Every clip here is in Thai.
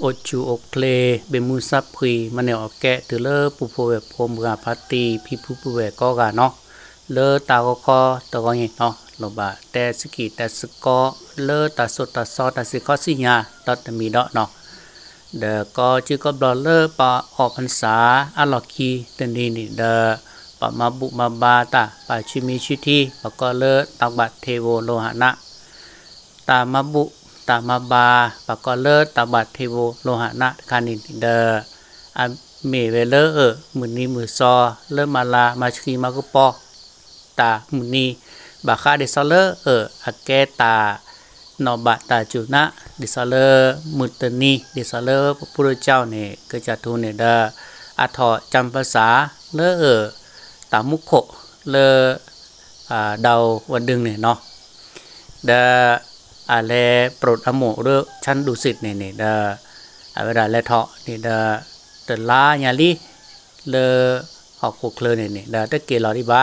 โอจูโอเคลเบมูซับพรีมันเนี่ยอแกะตือเลอปุโพเวพมกาพัตตีพิพุปุเวก็กาเนาะเลอตาก็คอตะก็เนาะลบะแต่สกิแต่สกอเลอตาสดตาซอตาสิคอสิญาตอตมีดอกเนาะเดอก็จือก็บลอเลอปะออกพรรษาอะลลอคีตันนี้นี่เดอปะมาบุมาบาตาปะชิมีชิทีปะก็เลอตักบัตเทโวโลหะนะตามาบุ ตามาบาปะก็เลอตาบัตเทโวโลหะนะคานินเดออเมเวเลอเออมือนีมือซอเลอมาลามาชีมากุปอตามือนีบาคาเดซอเลอเอออะแกตานอบะตาจุนะดิซอเลอมุตนีดิซอเลอพระพุทธเจ้าเนี่ยก็จะทูเนี่ยเดออะทอจำภาษาเลอเออตามุขโขเลออ่าดาววันดึงเนี่ยเนาะเดอ อาเลโปรดอโมเรอชั้นดุสิตเนี่ยเนี่ยเดออเวลาเลเทาะเนี่ยเดอเดลาญาลีเลอหอกคุเคลเนี่ยเนี่ยเดอตะเกลอดิบา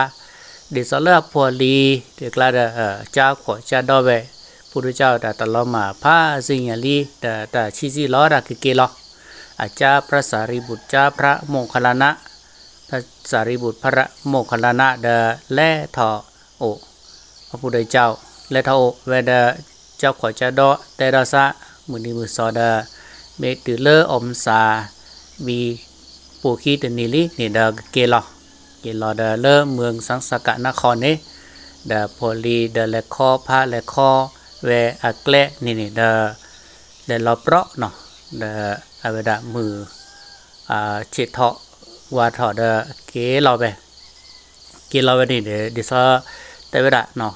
ดิซอเลอพอลีเดกลาเดอเจ้าขอเจ้าดอเวพุทธเจ้าแต่ตลอดมาพระสิงห์ลีแต่แต่ชีซีล้อรักเกลออาจารย์พระสารีบุตรเจ้าพระโมคคัลลานะพระสารีบุตรพระโมคคัลลานะเดแล่ทอโอพระพุทธเจ้าแล่ทอโอเวเด จ้าขอจะดอแต่ดาซะมือนีมือซอดาเมตือเลออมซามีปูคีตนิลินี่ดาเกลอเกลอดาเลอเมืองสังสกะนครนี่ดาโพลีเดาและคอพาและคอเวอักเลนี่นี่เดาเดลอเปราะเนาะเดาอเวดามืออ่าเจทะวาถอดาเกลอไปเกลอไปนี่เดี๋ยวดิซอแต่เวดาเนาะ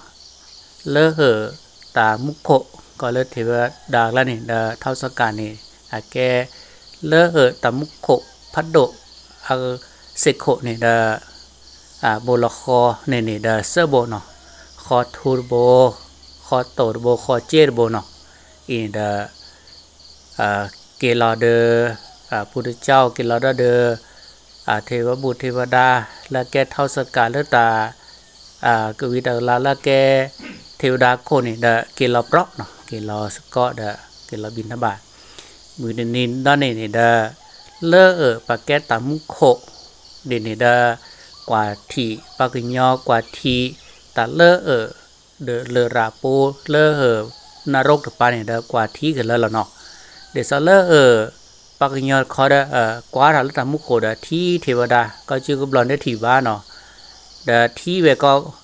เลอเหอ ตามุโคก็เลยถือว่าดาละนี่ดาเท่าสกานี่อาแกเลอเอตามุโคพัดโดอาเสกโคนี่ดาอ่าโบลคอนี่นี่ดาเซโบเนาะคอทูโบคอโตโบคอเจโบเนาะอีดาอ่าเกลอเดออ่าพุทธเจ้าเกลอเดออาเทวบุตรเทวดาและแกเท่าสกาลตาอ่ากวิดาลาละแก เทวดาโคนี่เดเกลอเปราะเนาะเกลอสก็เดเกลอบินทบาทมือเดนินด้านนี่นี่เดเลอเออปากแกตามุโคเดนี่เดกว่าทีปากิญอกว่าทีตาเลอเออเดเลราปูเลอเออนรกถปานี่เดกว่าทีกันเลอละเนาะเดซเลอเออปากยอดคอดเอ่อกว่าทาลตามุโคดที่เทวดาก็ชื่อกบลอนได้ถีบ้านเนาะเดที่เวก็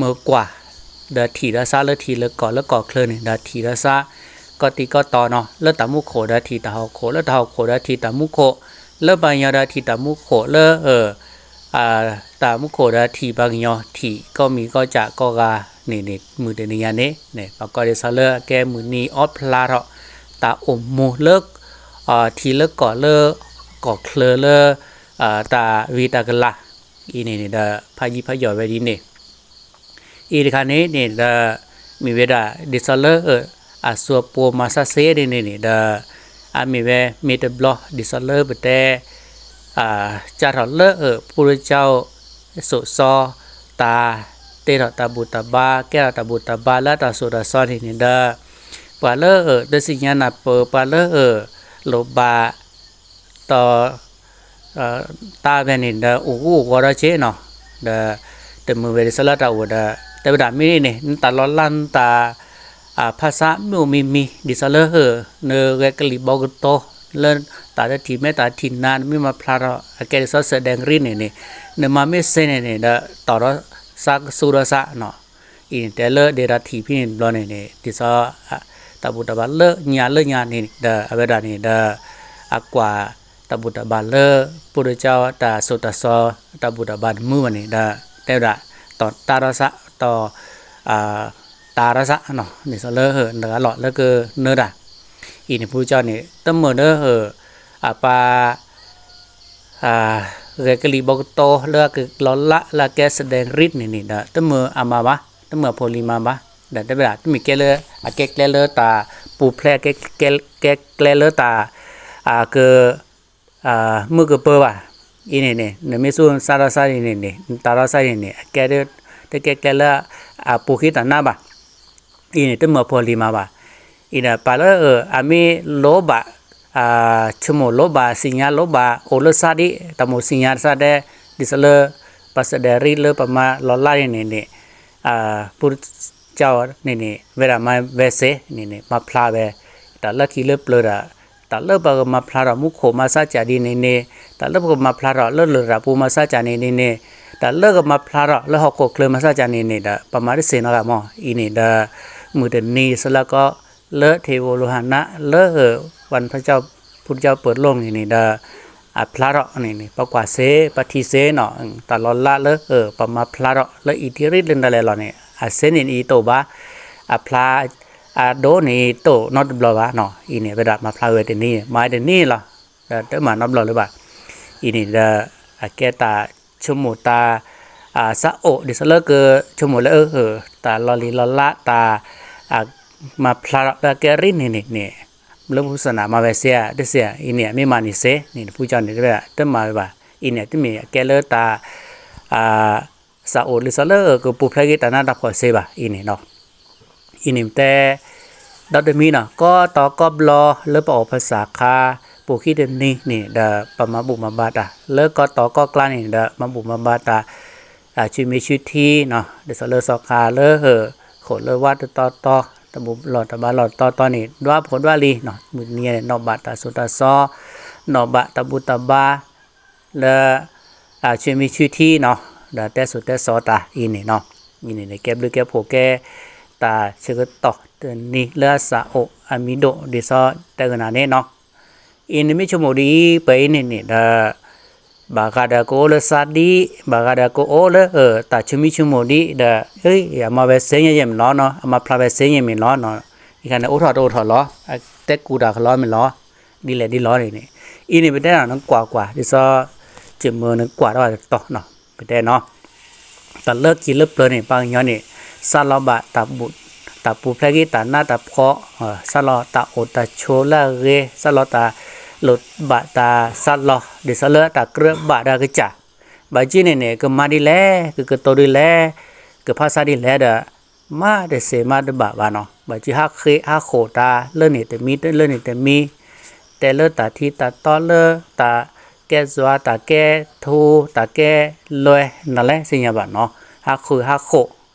มื่อกว่าเดทีละซาเลทีละก่อแล้วก่อเคลื่อนเดทีละซาก็ตีก็ต่อเนาะเลอตามุโขเดทีตาเฮาโขเลอตาเฮาโขเดทีตามุโขเลอบางยาเดทีตามุโขเลอเอออ่าตามุโขเดทีบางยอทีก็มีก็จะก็กานี่นี่มือเดนียนี่เนี่ยปก็ได้ซะเลแกมือนีออฟลาเรตาอมมูเลิกอ่าทีเลิกก่อเลิกก่อเคลเลอ่าตาวีตากละอีนี่นี่เดพายิพายอไว้ดีนี่อีดิคันนี้ นี่เดมีเวดาดิซะเลเอออาสัวปัวมาซาเซนี่นี่นี่เดอามีเวมีเดบล็อกดิซะเลบแต่อ่าจารเลเออผู้เจ้าสุซอตาเตระตาบุตาบาแก้วตาบุตาบาและตาสุดาซอนหินดาปาเลอเดสิญา นาเปปาเลอโลบาต่อตาเวนินดาอูกูวอราเชเนาะดาเตมือเวสละตาอูดาแต่ดามีนี่ตาลอลันตาภาษามิวมีมีดิซาเลอเนเวกลิบอกโตเล่นตาจะทีแม่ตาทินนานไม่มาพลาดแกจะแสดงรินเนี่ยเนี่ยมาไม่เส้นเนี่ยเดาต่อสักสุรสะเนาะอินเตเลเดราทีพินบลอนี่นี่ติซอตะบุตะบาเลญาเลญานี่เดอเวดานี่เดอากว่าตะบุตะบาเลปุริเจ้าตาสุตะซอตะบุตะบามือนี่เดเตระ ต่อตารสะต่ออ่าตารสะเนาะนี่ซอเลเฮเดอหลอดแล้วก็เนื้อดะอีนี่ผู้เจ้านี่ตะเมอเนอเฮออาปาอ่าเรกลีบอกโตเลือกลอละละแกแสดงฤทธิ์นี่นี่นะตะมืออามาบะตะมือโพลีมาบะแต่ได้เวลาต้มีแกเลอาแกแกเลอตาปูแพรแกแกแกแกเลตาอ่าคืออ่ามือเก็เปอร์ว่ะ ini ne nemesu sara sari ne ne tara sari ne kere te ke kala a pohi ta na ba ini te mo poli ma ba ina pala e ami lo ba a chumo lo ba sinya lo ba olo sari tamo sinya sa de disle pas de ri le pama lo la ne ne a pur chao ne ne vera ma vese ne ne ma phla be ta lucky le plora แต่เลิกบมาพลาระมุขโขมาซาจาดีเนเนแต่เลิกบมาพลาระเลิกหลือระปูมาซาจาเนเนเนแต่เลิกมาพลาระเลิกหอกโกเคลมาซาจาเนเนดประมาณที่เซนละมออีเนดะมือเดนนีสแล้วก็เลอกเทวโลหะนะเลิกวันพระเจ้าพุทธเจ้าเปิดโลกนี่นี่ดาอะพลาระนี่นี่ประกว่าเซปฏิเซเนาะตลอดละเลิกเออประมาพลาระเลิกอิทธิฤทธิ์เล่นอะไรหรอเนี่ยอะเซนินอีโตบะอะพลา อาโดนี่โตนอตบลอบาเนาะอีนี่เวลามาพลาเวตนี่มาเดนี่ล่ะเดมานอตบลอหรือบ่าอีนี่เดอาเกตาชมูตาอ่าสะโอดิสเลเกชมูเลเออเออตาลอลีลอละตาอ่ามาพลาระแกรินนี่นี่นี่เรื่องพุทธศาสนามาเวเซียเดเซียอีเนี่ยไม่มานิเซนี่ผู้เจ้านี่ด้วยเต็มมาบ่าอีเนี่ยที่มีแกเลตาอ่าซาโอลิซาเลอร์ก็ปูพลกิตานาดับขอเซบ่าอีนี่เนาะ อีนี่แต่ดอดมีเนาะก็ต่อก็บลอเลิกออกภาษาคาปูคิดนี่นี่เดาปมาบุมาบาตาเลิกก็ต่อก็กลานี่ดามาบุมาบาตาอ่าชีมีชีที่เนาะเดซาเลอสอคาเลอเฮอโขเลวัดต่อต่อตะบุหลอดตะบาหลอดต่อตอนนี้ดว่าผลว่าลีเนาะมือเนี่ยนอบะตาสุตาซอนอบะตะบุตะบาและอาชิมีชื่อที่เนาะเดาแต่สุดแต่ซอตาอีนี่เนาะอีนี่ในเก็บหรือเก็บโผแก ตาเชื่อต่อเตือนนี่เลสาโออะมิโดดิซอแต่ขนาดนี้เนาะอีนี่ไม่ชั่วโมงดีไปนี่นี่ดา bagada ko le sadi bagada ko ole e ta chumi chumodi da ei ya ma be sen yem lo no ma phla be sen yem lo no อีกันโอทอโอทอล้อแต่กูดาคล้อไม่ล้อดีแหละดีล้อนี่นี่อีนี่ไปได้นังกว่ากว่าดิซอจิมือนึงกว่าได้ต่อเนาะไปได้เนาะตัดเลิกกินเลิกเปลือยนี่บางย้อนนี่ซ ซาลบะตาบุตรตาปูแพรกิตาน้าตับเคาะซาลอตาอดตาโชลาเรซาลอตาหลุดบะตาสลอเดสเลตาเกลือบะดากจ่าบาจีเนี่ยเนี่ยก็มาดีแลก็ก็โตดีแลก็ภาษาดีแลเด้อมาเดเสมาเดบะบานาะบาจีฮักเคฮักโขตาเลื่อนนี่แต่มีเลื่อนนี่แต่มีแต่เลื่อตาที่ตาตอเลื่อตาแกจัวตาแก้ทูตาแกเลยนั่นแหละสิ่งอย่าบ้านเนาะฮักคือฮักโข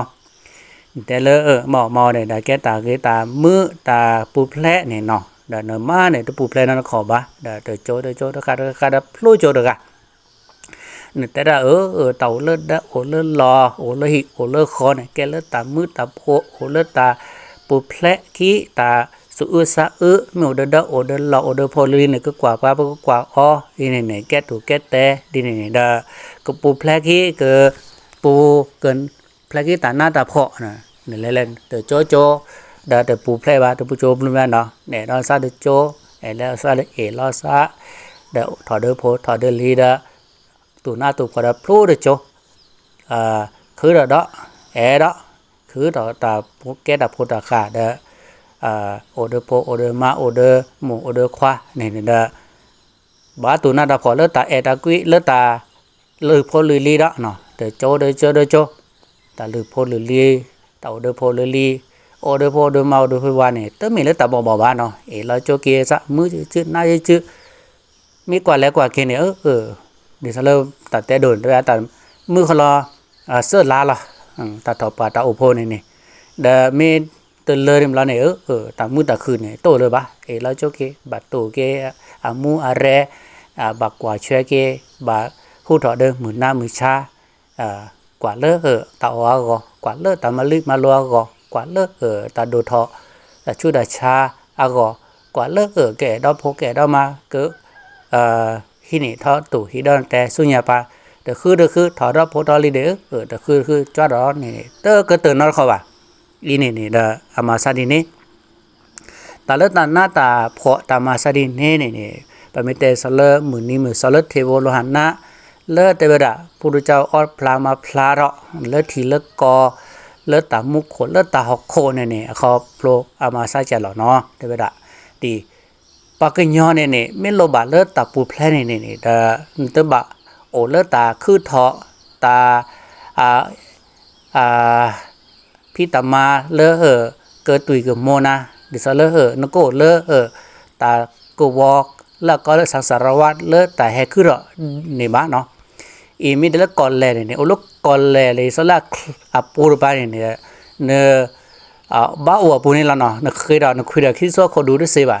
ะแต่เลเออหม้อหม้อเนี่ยดาแกตาแกตามือตาปูแพลเนี่ยเนาะดาเนมาเนี่ยตัวปูแพลนั่นขอบ้าดาเตโจเตโจตะคาตะคาดาพลูโจตะกะเนี่ยแต่ดาเออเอ อเต่าเลือดดาโอเลือดรอโอเลือดหิโอเลือดคอเนี่ยแกเลือดตามือตาโพโอเลือดตาปูแพลขี้ตา su ư sa ư mi order da order la order poli ne ko kwa kwa ko kwa o ini ne get to get te di ne da ko pu plagi ke pu ken plagi ta na ta pho na ne le le de cho cho da de pu play ba de pu cho blu na ne da sa de cho e la sa de e la sa da tho de pho tho de li da tu na tu kwa da plu de cho à khứ đó đó é đó khứ đó ta cái đập của ta khả đó อ่าออเดอโพออเดอมาออเดอหมูออเดอควาเนี่ยเนี่ยบาตูน่าดาพอเลตาเอตากุยเลตาลือพอลือลีละเนาะเดโจเดโจเดโจตาลือพอลือลีตาออเดอร์พลือลีออเดอร์พออเดอมาออเดอพวาเนี่ยตมีเลตาบ่บ่บาเนาะเอลาโจเกซะมือชื่อหน้าชื่อมีกว่าแล้วกว่าเคเนี่ยเออ đi sao lâu ta té đồn ra ta mưa khó lo à, sơ lá lo. Ừ, ta thọ bà ta ốp này nè. đã mê từ lơ đêm lo này ở ở ừ, ta mưa ta khử này. Tổ rồi ba ấy lo cho kê, bà tổ kê, à mu à re à bà quả chơi kê, bà hút thọ đơn mười năm mười cha à quả lơ ở ta oa gò. Quả lơ ta mà lư mà loa gò. Quả lơ ở ta đồ thọ là chú đã cha à gò. Quả lơ ở kẻ đó phố kẻ đó mà cứ à ฮินี่ทอตู่ฮิดอนแต่สุญญาปาเดคือเดคือถอดรอโพตอลีเดอเออเดคือคือจ้าดอนี่เตอก็เตอนนอนเขาว่าอีนี่นี่เดออามาซาดีนี่ตาเลตาหน้าตาเพาะตามาสดินเน่นี่นี่ปะมิเตสเลมือนี้มือสเลเทโวโลหันนะเลเตเวดาพุทธเจ้าออดพลามาพลาเราะเลทีเลกอเลตามุขโขเลตาหอกโคเนี่ยเนี่ยเขาโปรอามาซาเจะหรอเนาะเตเวดาดี ปากญอเนี่ยเนี่ยไม่โลบาเลตาปูแพลเนี่ยเนี่ยแต่เตบะโอเลตาคือเถาะตาอ่าอ่าพี่ตามาเลอเออเกิดตุยกับโมนาดิซะเลอเออนโกเลอเออตากูวอกแล้วก็เลสังสารวัตรเลอแต่แฮคือระนี่บ้าเนาะอีมีเดลกอลแลเนี่ยโอลกอลแลเลยสละอะปูรบาเนี่ยเนอ่าบ้าอวปูนี่ละเนาะนเคยดอนคุยดคิดซอเขาดูด้วยสิบ่า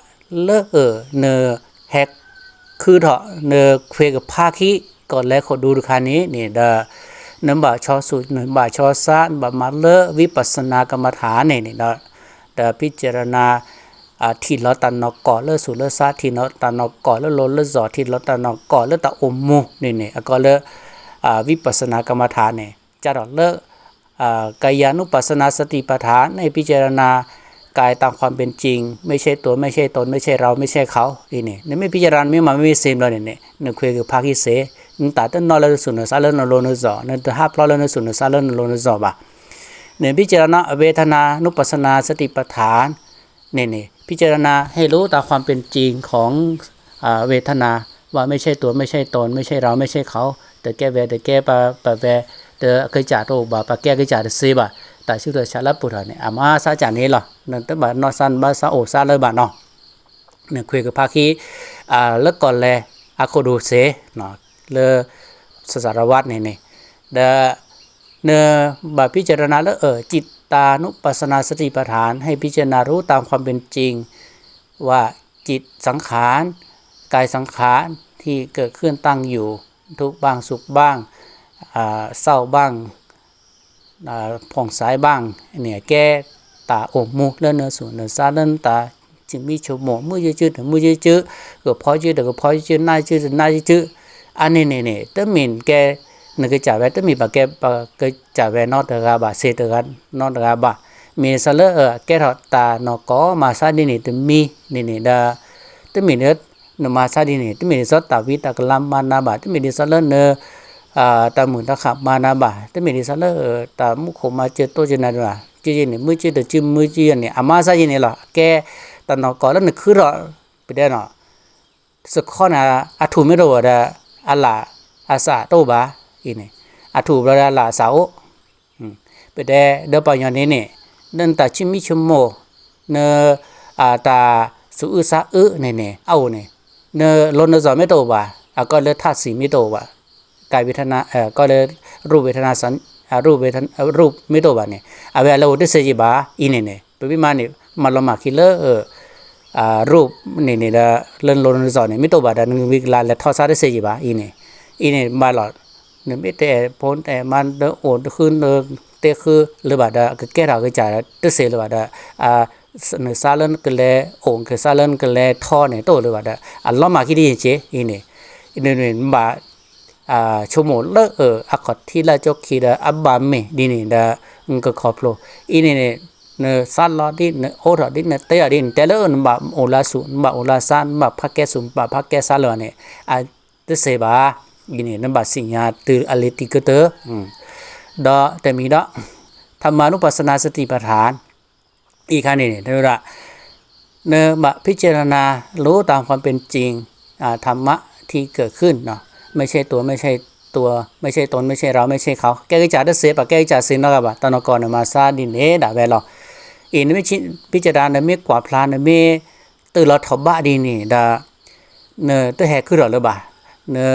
นนอดบลบาอีนี่เลบาคุยดะกิเลเออก่อเนื้อแฮกคือเถาะเนอเควกับภาคีก่อนแล้วขอดูดูคันนี้นี่เดอน้ำบาชอสุน้ำบาชอซานบามาเลวิปัสสนากรรมฐานนี่นี่เดอเดอพิจารณาทีลอตันนอกอเลสุเลซาทีนอตันนอกอเลโลเลจอทีลอตันนอกอเลตะอมมูนี่นี่ก็เลอ่าวิปัสสนากรรมฐานนี่จะดอกเลอ่ากายานุปัสสนาสติปัฏฐานในพิจารณา กายตามความเป็นจริง ไม่ใช่ตัวไม่ใช่ตน ไม่ใช่เราไม่ใช่เขาอีนี่นี่ไม่พิจารณาไม่มาไม่มีเซมเลยเนี่ยเนี่คุยกับภาคที่เสนตัดต้นนอลเลสุนซาเลนโลนจอนี่ตัวห้าพลอเลยสุนซาเลนโลนจอบ่ะเนี่ยพิจารณาเวทนานุปัสนาสติปัฏฐานเนี่ยเนี่ยพิจารณาให้รู้ตามความเป็นจริงของเวทนาว่าไม่ใช่ตัวไม่ใช่ตน ไม่ใช่เราไม่ใช่เขาแต่แก้เวแต่แก้ปะปะเวแต่เคยจ่าโตบ่ปะแก้เคยจ่าเซบ่ะแต่ชื่อตัวชาลปุถะเนี่ยอามาซาจานี้หรอ นั่นแต่บานอซันบาซาโอซาเลยบาเนาะเนี่ยคุยกับภาคีอ่าแล้วก่อนแลอาโคดูเซเนาะเลสสารวัตรเนี่ยเนี่ยเดเนบาพิจารณาแล้วเออจิตตานุปัสสนาสติปัฏฐาน ให้พิจารณารู้ตามความเป็นจริง ว่าจิตสังขารกายสังขารที่เกิดขึ้นตั้งอยู่ทุกบ้างสุขบ้างเศร้าบ้าง à, phòng sái bằng nè ke ta ổ mu lên nó xuống nó xa, lên ta chỉ mi chỗ mỏ mu chứ chứ nó mu chứ chứ rồi phó chứ được phó chứ nay chứ nay chứ anh này này này tất mình cái nó cái trả về tất mình bà cái bà, cái trả về nó được ra bà xe được ra, nó được ra bà. Mình sao lỡ ở, cái họ ta nó có mà xa đi này thì mi này này là tất mình nữa nó mà xa đi này tất mình sao ta vi ta cái làm mà na bà, tất mình đi sao lỡ nữa à ta muốn ta khám mà na bà. Tất mình đi sao lỡ ta muốn khổ mà chơi tôi chơi nào rồi à? ด้ซะเลยตามุขมาเจอโตเจนาดว่าเจเจเนี่ยมือเจอจิมือเจเนี่ยอามาซะเนี่ยล่ะแกตานอกอแล้วนึกคือรอไปได้เนาะสักข้อนะอาถูไม่รู้ว่าอะล่ะอาสาโตบาอีนี่อาถูบลาละสาวอืมไปได้เดี๋ยวปอยนี้เนี่ยนั่นตาชิมิชโมเนอาตาสุอุสาอึเนี่ยเนี่ยเอาเนี่ยเนอลนจอไม่โตบาอะก็เลยทัดสีไม่โตบากายเวทนาเอ่อก็เลยรูปเวทนาสัญ รูปเวทนารูปไม่ตัวบาเนี่ยเอาเวลาอุตเสจิบาอีเนี่ยเนี่ยไปวิมาเนี่ยมาลมาคิเลเอออารูปเนี่ยเนี่ยละเล่นโลนซอนเนี่ยไม่ตัวบาดนึงวิกลาและทอซาได้เสจิบาอีเนี่ยอีเนี่ยมาหลอดเนี่ยไม่แต่พ้นแต่มันเดโอนขึ้นเดเตคือหรือบาดก็แก้เราก็จ่ายตเสหรือบาดอ่าเนซาเลนก็เลยองค์ก็ซาเลนก็เลท่อเนี่ยโตหรือบาดาอัลลอฮ์มาคิดดีเจอีเนี่ยอีเนี่ยบาอ่าชั่วโมงเนี่ดางก็ขอบโลอีนี่เนี่ยบา สุบะโอลาซานบะพักแกสุบะพักแกซาลอเนี่ยอ่าตเสบาอีนี่นำบาสิญญาตืออเลติกเตอร์อืมดอแต่มีดอธรรมานุปัสสนาสติปัฏฐาน อีกครั้งนี้เนี่ยเรียกว่าเนอมาพิจารณารู้ตามความเป็นจริงอ่าธรรมะที่เกิดขึ้นเนาะ ไม่ใช่ตัวไม่ใช่ตัวไม่ใช่ตนไม่ใช่เราไม่ใช่เขาแกก็จะได้เสียปะแกก็จะสินแล้วก็บ่ตอนก่อนมาซาดินเอดาเวลออีนี่ไม่ชิพิจารณาไม่กว่าพลานไม่ตื่นเราทบะดีนี่ดาเนอตัวแหกคือหรอหรือบ่าเนอ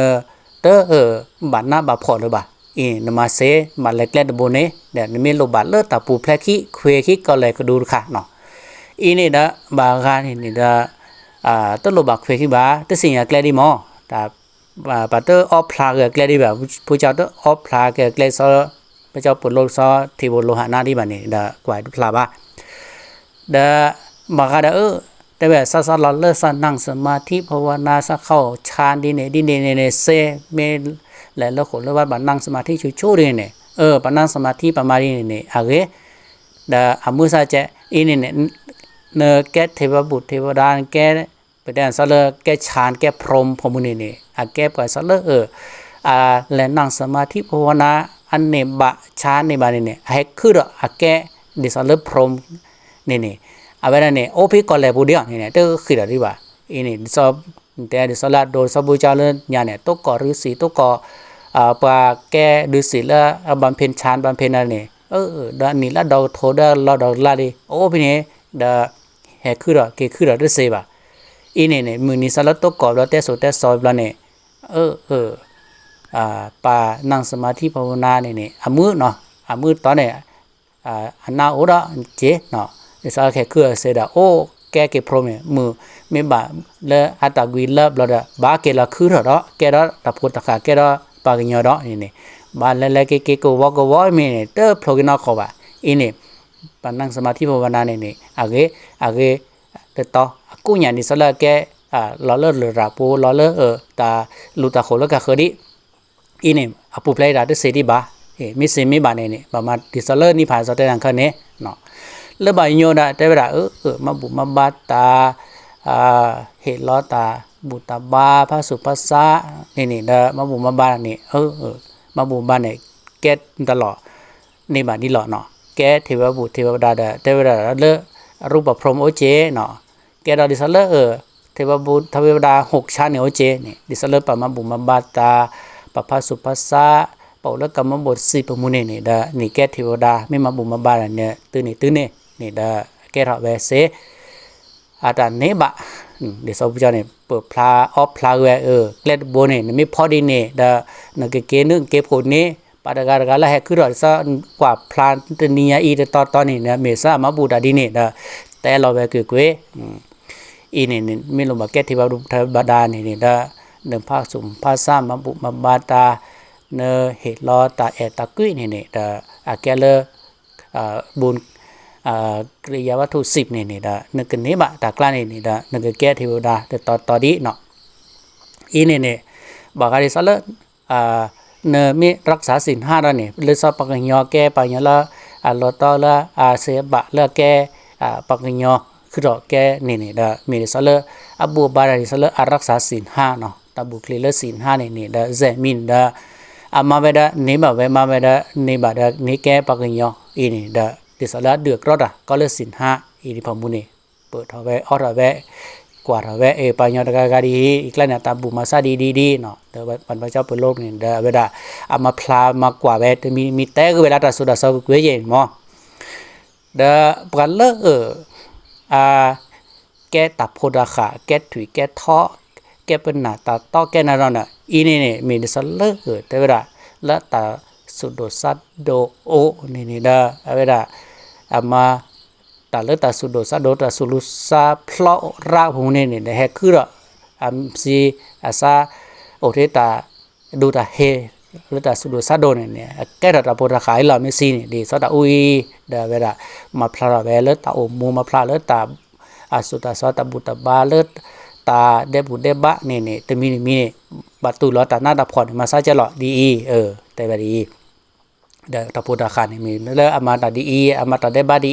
เตอเออบัดหน้าบาพอหรือบ่าอีนมาเซมาเล็กเล็ดโบเนเดี๋ยวนี่โลบาเลตาปูแพลขี้เควขี้ก็เลยก็ดูค่ะเนาะอีนี่ดาบางกานี่นี่ดาอ่าตโลบบักเฟคิบาตสิญาแกลดิมอตา บาปาเตอออฟพลาเกแกลดิบาผู้เจ้าตออฟพลาเกแกลซอพระเจ้าปุโลซอทิโบโลหานาดิบานี่ดกวายดุพลาบ้าเดาบากาดเออแต่แบบซาซาลอเลสันนั่งสมาธิภาวนาสักเข้าฌานดิเนดิเนเนเนเซเมและแล้วคนเลยว่าบานั่งสมาธิชูชูดิเนเออปนั่งสมาธิประมาณนี้เนอะเดอามุซาเจอีนี่เนเนแกเทวบุตรเทวดาแก ไปแดนซะเลอแกฌานแกพรมพรมุนีนี่อะแกไปซะเลอเอออ่าและนั่งสมาธิภาวนาอันเนบะฌานในบานี่นี่ให้คืออะแกดิซะเลอพรมนี่นี่อะเวลานี่โอพิกอเลบุเดียนี่นี่เตอคือดิบ่าอีนี่ดิซอแต่ดิซอลาโดซอบูจาเลญาเนี่ยตกกอฤาษีตกกออ่าปาแกฤาษีละบำเพ็ญฌานบำเพ็ญนั่นนี่เออดานี่ละดอกโทดาละดอกละดิโอ้พี่นี่ดา อีเนี่ยเนี่ยมือนี้สารตกกรอบแล้วแต่โดแต่ซอยแล้วเนี่ยเออเอออ่าป่านั่งสมาธิภาวนาเนี่ยเนี่ยอมือเนาะอมือตอนเนี่ยอ่าอันนาอุระเจเนาะสารแค่เกลือเสดาโอ้แกเก็บพรมเนี่ยมือไม่บาเลอะอัตากุยเลิบเราดะบาเกลาคือเถอะเนาะแกเราตะพูดตะขาแกเราปากเงาเนาะนี่เนี่ยบานแล้วเกเกก็วอกก็วอยมีเนี่ยเตอร์พลกินอคอบ่ะอีนี่ปานั่งสมาธิภาวนาเนี่ยเนี่ยอาเกอาเก เตตอกูญานิสละแกอ่าลอเลลราปูลอเลเออตาลูตาโคลกะเคดิอีนี่ยอปุเพลดาเตเสดิบาเอมิสิมิบาเนี่นี่ประมาณดิสเลนี่ผ่านสเตนังคะเนี่ยเนาะเลบายโยดาเตเวดาเออเออมาบุมาบาตาอ่าเฮลอตาบุตาบาพระสุภาษานี่นี่เดมาบุมาบานี่เออเออมาบุบาเนี่ยเก็ตตลอดนี่บานี่หลอเนาะแกเทวบุตรเทวดาเดเทวดาเล รูปพรหมโอเจเนาะแกดอดิสเลอร์เออเทวบุตรเทวดาหกชั้นเนี่ยโอเจเนี่ยดิสเลอร์ปะมาบุมาบาตาปะพาสุภาษาเป่าละกรรมบทสิปมุนีนี่ดานี่แกเทวดาไม่มาบุมาบาเนี่ยตื้อนี่ตื้อนี่นี่ดาแกรอเวเซอาตาเนบะเดี๋ยวสอบจาเนี่ยเปิดพลาออฟพลาเวเออเกล็ดโบเนี่ยไม่พอดีเนี่ยดานักเกนึงเก็บคน นี้ padagara he kuro sa kwa plan tenia i to to ni ne me sa ma bu da di ni da te lo be kwe kwe i ni ni mi lo ma ke thi ba du tha ba da ni ni da ne pha sum pha sa ma bu ma ba ta ne he lo ta e ta kwi ni ni da a ke le a bun อ่ากริยาวัตถุ10นี่นี่ดานึกนี้บะตากล้านี่นี่ดานึกแก้เทวดาแต่ตอตอดีเนาะอีนี่นี่บอกอะไรซะละอ่า เนมีรักษาศีลห้าแล้วนี่ยหรือซอปักยอแก้ปัญญาละอ่าลอตอละอาเสบะละแก้อ่าปักยอคือดอกแก้นี่นี่เดามีซะละอบูบาริซะลอารักษาศีลห้าเนาะตาบุคลีละศีลห้านี่นี่เดาเซมินเดาอามาเวดาเนบะเวมาเวดาเนบะดาเนแก้ปักยออีนี่เดาดิสละเดือกรอดอะก็เลยศีลห้าอีนี่พอมุนี่เปิดทอเวออรเว กว่าเวเอปัญญาตกากาดีอีกแล้วเนี่ยตาบุมาซาดีดีดีเนาะเดี๋ยวปันพระเจ้าเปิดโลกนี่เดี๋ยวเวลาเอามาพลามากว่าเวมีมีแต่ก็เวลาตัดสุดาสาวกเวเย็นมั้งเดี๋ยวปันเลเอออ่าแกตับโพดาขาแกถุยแกท้อแกเป็นหนาตาต้อแกนั่นน่ะอีนี่เนี่ยมีดิสเลอเออแต่เวลาละตาสุดโดซัดโดโอนี่นี่เด้อเวลาอามา ตาเลตาสุดโดซาโดตาสุลุซาพลอราพงเนี่ยเนี่ยแฮคือระอัมซีอาซาโอเทตาดูตาเฮเลตาสุดโดซาโดเนี่ยเนี่ยแกระตาโพราขายเราไม่ซีเนี่ยดีซาตาอุยเดเวลามาพลาเวเลตาโอมูมาพลาเลตาอาสุตาซาตาบุตาบาเลตาเดบุเดบะเนี่ยเนี่ยตมีมีบัตุลอตาหน้าตาผ่อนมาซาจะหลอดีเออแต่แบบดีเดตาโพราขานี่มีแล้วอามาตาดีอามาตาเดบะดี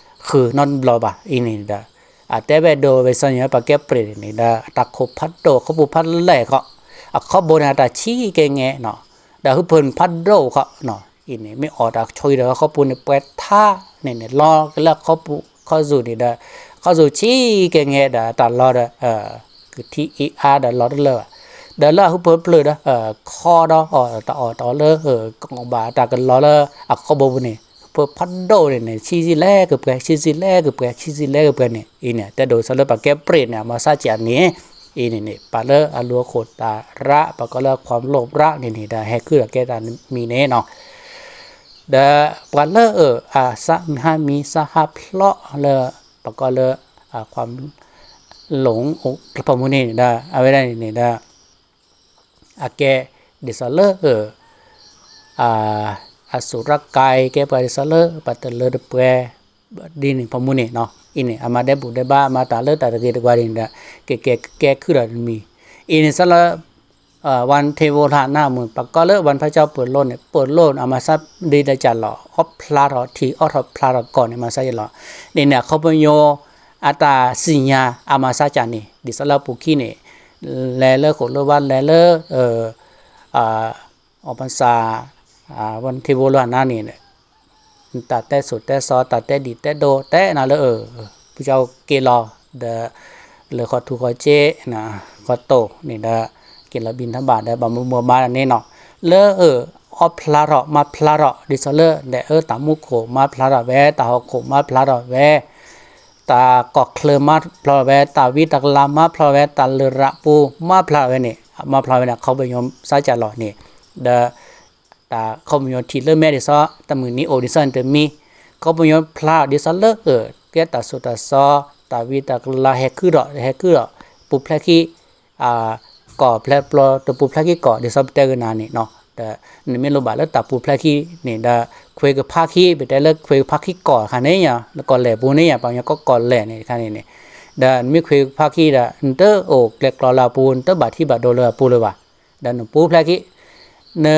คือนอนรลอบะอีนี่ดาอาแต่เวโดเวสัญญาปากแกเปรตนี่ดาตักขบพัดโดขบุพัดแหล่ก็อักขบนาตาชี้เกงเงเนาะดาคือเพิ่นพัดโดก็เนาะอีนี่ไม่ออดักช่วยเด้อเขาปูนเปิดท่าเนี่ยเนี่ยรอแล้วเขาปูเขาสูนี่ดาเขาสูชี้เกงเงดาตัดรอดาเออคือที่อีอาดาลอดเลยเดี๋ยวเราเพิ่นเปลือดเออคอดออต่อต่อเลยเออกองบาตากันรอเลออักขบบุนี่ ปพัดโดเนี่ยชีสิแลกับแกชีสิแลกับแกชีสิแลกับแกเนี่ยอีเนี่ยแต่โดยสารปากแกเปรตเนี่ยมาซาจานี้อีนี่นี่ปาเลออลัวโคตาระปาก็เลิกความโลภระนี่นี่แต่แห้คือแกตานมีเน่เนาะเดปาเลอเอออาสะมีห้ามีสหพเลาะเลอปาก็เลอความหลงอกพระพมุนีนี่ได้เอาไว้ได้นี่ได้อาแกเดสเลอเอออ่า asura kai ke pa sala patale de pre dini pamune no ini amade bu de ba ma ta le ta de de gwa din da ke ke ke khu ra mi ini sala วันเทโวทานามือปักก็เลวันพระเจ้าเปิดโลกเนี่ยเปิดโลกเอามาซับดีได้จัดหล่อออพลาดทีออทพลาดก่อนเนี่ยมาซับหล่อนี่เนี่ยเขาเป็นโยอัตาสิญญาอามาซัจานี่ดิสลาปุกี้เนี่ยแลเลอร์ขลวันแลเลอร์เอ่ออ่าออกพรรษา วันที่โบราณนั่นนี่เนี่ยตัดแต่สุดแต่ซอตัดแต่ดีแต่โดแต่น่ะเลยเออผู้เจ้าเกลอเดอเลยขอทุกขอเจนะขอโตนี่เดอเกลบินทบาทได้บำรุงมัวมาอันนี้เนาะเลอเอออพลาระมาพลาระดิซเลอเดเออตามุโขมาพลาระแวตาหโขมาพลาระแวตากอกเคลมาพลาแวตาวิตักลามาพลาแวตาเลระปูมาพลาแวนี่มาพลาแวเนี่ยเขาไปยมสายจหล่อนี่เด ta ตาคอมมิวนทีเลแม่ดิซอตะมือนี้โอดิซอนเตมีคอมมิวนพลาดิซอนเลเออเกตาสุตาซอตาวีตากลาแฮคือดอกแฮคือดอกปุพลคีอ่าก่อแพลปลอตปุพลคีก่อดิซอนเตกนานี่เนาะแต่นี่ไม่รู้บาแล้วตาปูแพลคีนี่ดาควยกัพักขี้ไปได้เลิกควยกัพักขี้ก่อค่ะเนี่ยแล้วก่อแหล่ปูเนี่ยปางยังก็ก่อแหล่นี่ค่ะนี้เนี่ยดานมีคุพักขี้ดาเตอโอกเกลกลอลาปูนเตอบาดที่บาดโดเลปูเลยว่ะดานปูแพลคีเนอ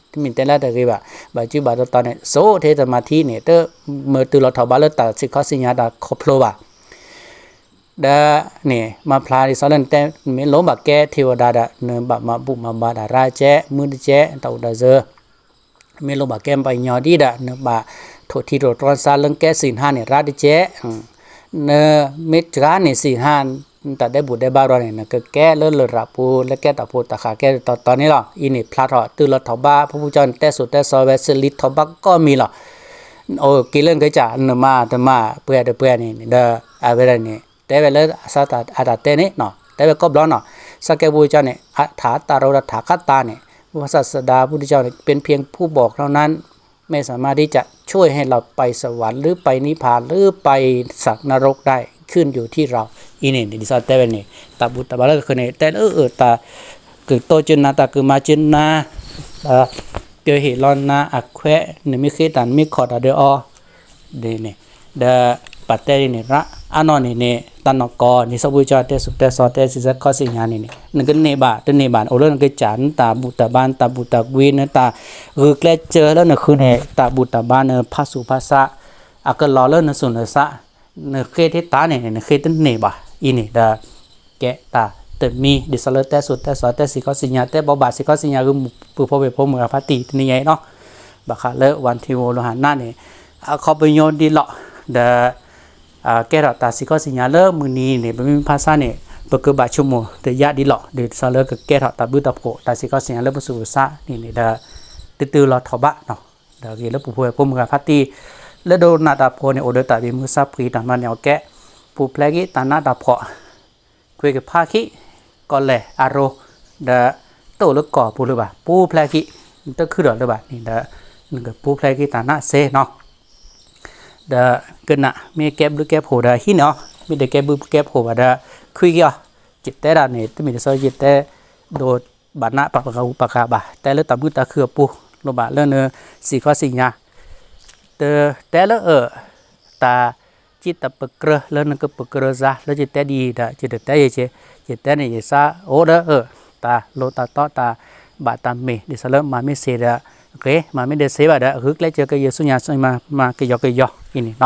ทวดาดาเนบะมาบุมาบาดาราเจมือเจตาดาเซเมลบะแกมไปญอดีดาเนบะโททีโรตรอนซาลังแกสินหาเนี่ยราดิเจเนเมตราเนี่ยสินหาตัดได้บุได้บ้ารอเนี่ยก็แก้เลิศระปูและแก้ตะโพตะขาแก้ตอนตอนนี้หรออินี่พลาดหรอตื่นรถถบ้าพระพุทธเจ้าแต่สุดแต่ซอเวสลิทถบ้าก็มีหรอโอ้กิเลนก็จะนมาตมาเพื่อเพื่อนี่เด้ออะไรนี่แต่เวลาสาตาอาตาเตนี่เนาะแต่เวลาก็บล้อเนาะสักแกบูเจ้าเนี่ยอัฐาตารถถาคตาเนี่ยพระศาสดาพุทธเจ้าเนี่ยเป็นเพียงผู้บอกเท่านั้น ไม่สามารถที่จะช่วยให้เราไปสวรรค์หรือไปนิพพานหรือไปสักนรกได้ ขึ้นอยู่ที่เราอีนี่ดิสาเตเวนี่ตาบุตาบาลคือนี่แต่เออเออตาคือโตจินนาตาคือมาจินนาตาเกิดเหตุร้อนนาอักแควนี่มีคือตันมีขอดเดอเดนี่เดปัตเตนี่ระอานอนี่นี่ตันกอนี่สบุจอเตสุเตสอเตสิจักข้อสิญานี่นี่นึกเนบาตเนบานโอเลนก็จันตาบุตาบานตาบุตกวีนตาคือแกลเจอแล้วน่ะคือเนี่ยตาบุตาบานเนภาสุภาษะอักลอเลนสุนสะ nè khê thế tá này nè khê tên nè bà in nè đã kẻ ta tự mi đi sau lơ té sụt té sót té xì có xì nhà té bỏ bà xì có xì nhà cứ bù phô về phô mưa phát tì thế này nó bà khá lơ วันที่โวโลหันหน้าเนี่ยเขาไปโยนดีหรอเดอ่าแกเราตาสิก็สิญญาเลิมือนี้เนี่ยเป็นภาษาเนี่ยปกบาชั่วโมงแต่ยาดีห รอเดี๋ยวซาเลก็แกเราตาบุตรโผตาสิก็สิญญาเลิประสูซะนี่เนี่ยเดตื่นๆเราทบะเนาะ da ge le pu pho pom ga phati le do na da pho ne order ta bi mu sa pri ta ma ne o ke pu ple gi ta na da pho kwe ge pha ki ko le aro da to le ko pu le ba pu ple ki ta khu do le ba ni da ge pu ple ki ta na se no da ke na me ke bu ke pho da hi no mi de ke bu ke pho ba da khui ya จิตแต่ละเนี่ยที่มีแต่ซอยจิตแต่โดดบานะปะปะกาอุปะกาบะแต่ละตามือตาคือปูโลบะเรื่องเนอสีข้อสีญาเตอแต่ละเออตาจิตตะปะเกรเรื่องนึงก็ปะเกรซะแล้วจิตแต่ดีดะจิตแต่เยเจจิตแต่เนี่ยซา โอเดอเออตาโลตาตอตาบาตาเมดิสเลมาไม่เสดะโอเคมาไม่ได้เสบะดะฮึกแล้วเจอก็เยสุญญาสุมามาก็ยอกก็ยอกอีนี่เน